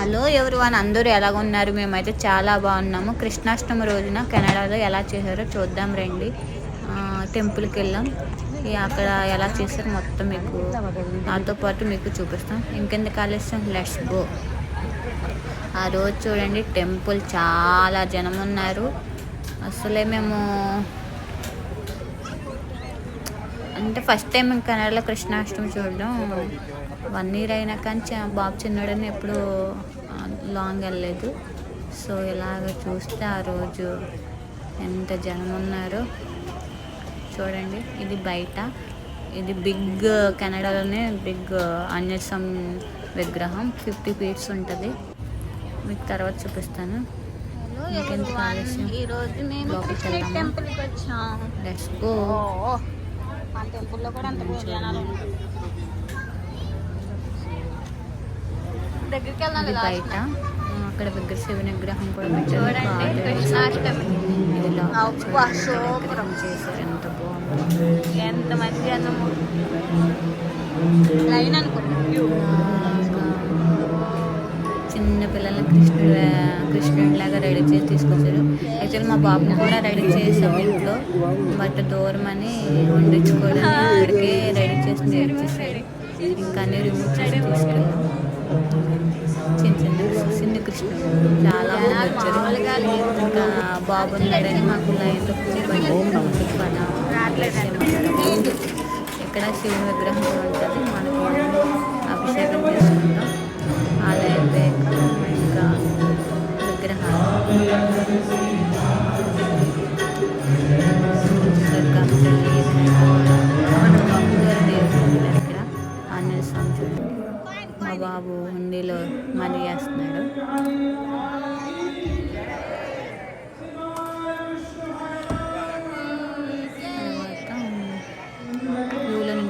Hello ఎవరు అని అందరూ ఎలాగున్నారు? మేమైతే చాలా బాగున్నాము. కృష్ణాష్టమి రోజున కెనడాలో ఎలా చేశారో చూద్దాం రండి. టెంపుల్కి వెళ్ళాం. అక్కడ ఎలా చేశారో మొత్తం మీకు నాతో పాటు మీకు చూపిస్తాం. ఇంకెందుకు ఆలస్యం? లెట్స్ గో ఆ రోజు చూడండి టెంపుల్. చాలా జనం ఉన్నారు. అసలే మేము అంటే ఫస్ట్ టైం కన్నడలో కృష్ణాష్టమి చూడడం. వన్ ఇయర్ అయినా కానీ బాబు చిన్నడని ఎప్పుడు లాంగ్ వెళ్ళలేదు. సో ఇలాగ చూస్తే ఆ రోజు ఎంత జనం ఉన్నారో చూడండి. ఇది బయట. ఇది బిగ్ కెనడాలోనే బిగ్ ఆంజనేయం విగ్రహం. ఫిఫ్టీ ఫీట్స్ ఉంటుంది. మీకు తర్వాత చూపిస్తాను. ఇంకెందుకు ఆలస్యం? ఈ రోజు మేము లోపలికి కృష్ణ వెళ్దామా? టెంపుల్కి వచ్చాం. లెట్స్ గో ఓ మన టెంపుల్లో కూడా అంత జనాలు. దగ్గరికి బయట అక్కడ విగ్రహ శివుని విగ్రహం కూడా చూడండి, కృష్ణాష్టమి. చేశారు ఎంత బాగుంది. ఎంత లైన్ ఇంకా చిన్న పిల్లల్ని కృష్ణుడు కృష్ణుడి లాగా రెడీ చేసి తీసుకొచ్చారు. యాక్చువల్ మా బాబుని కూడా రెడీ చేసాం ఇంట్లో. బట్ దూరం అని వండించుకోవడానికి ఇక్కడికే రెడీ చేసి నేర్చేసారు ఇంకా అన్ని రిమూవ్ చేసి తీసుకెళ్ళాం చిన్న చిన్న చిన్న కృష్ణ. చాలా మంది వచ్చారు. ఇంకా బాబు ఉన్నాడని మాకు లైన్లో ఇక్కడ శివుని విగ్రహం ఉంటుంది. మనకు అభిషేకం చేసుకుంటాం.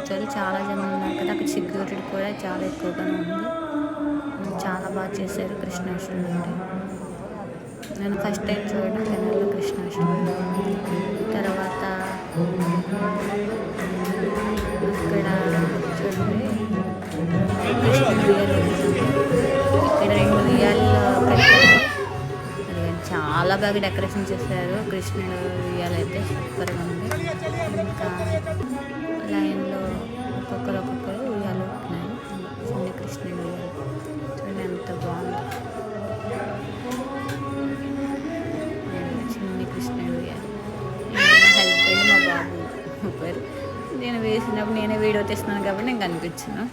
తర్వాత చాలా జనం ఉన్నారు కదా అక్కడ సెక్యూరిటీ కూడా చాలా ఎక్కువగానే ఉంది. చాలా బాగా చేశారు కృష్ణాష్టమి అంటే. నేను ఫస్ట్ టైం చూడడం కెనల్లో కృష్ణాష్టమి. తర్వాత ఇక్కడ చూడండి. చాలా బాగా డెకరేషన్ చేశారు. కృష్ణుడు ఉయ్యాలైతే సూపర్గా ఉంది. ఇంకా లైన్లో ఒక్కొక్కరు ఒక్కొక్కరు ఉయ్యాలు ఉంటున్నారు చిన్న కృష్ణుడు ఉయ్యాలు. చూడండి ఎంత బాగుంది. చిన్న కృష్ణుడు ఉయ్యాలు. మా హస్బెండ్ మా బాబు పేరు నేను వేసినప్పుడు నేనే వీడియో తీస్తున్నాను కాబట్టి నేను కనిపించను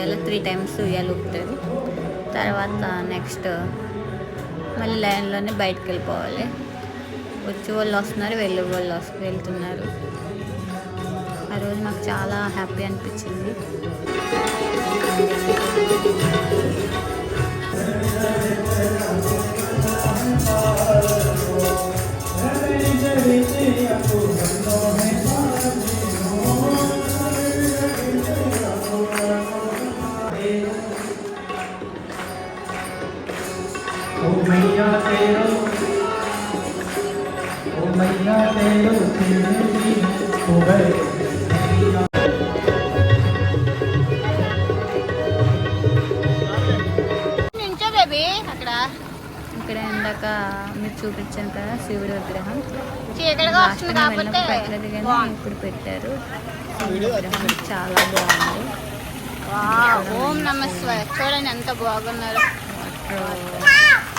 ఉయ్యాల త్రీ టైమ్స్ ఉయ్యాలు ఊపుతారు తర్వాత నెక్స్ట్ మళ్ళీ లైన్లోనే బయటకు వెళ్ళిపోవాలి. వచ్చే వాళ్ళు వస్తున్నారు వెళ్ళే వాళ్ళు వస్తు వెళ్తున్నారు. ఆ రోజు నాకు చాలా హ్యాపీ అనిపించింది. ఓ మయ్యా తేరో ఇక్కడ ఇందాక మీరు చూపించాను కదా శివుడి విగ్రహం. పెట్టలేదు కానీ ఇప్పుడు పెట్టారు. విగ్రహం చాలా బాగుంది. ఓం నమస్వాయ చూడండి ఎంత బాగున్నారు.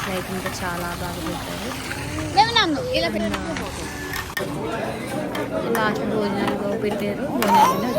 లైటింగ్ చాలా బాగా పెట్టారు. ఇలా భోజనాలు పెట్టారు. భోజనాలు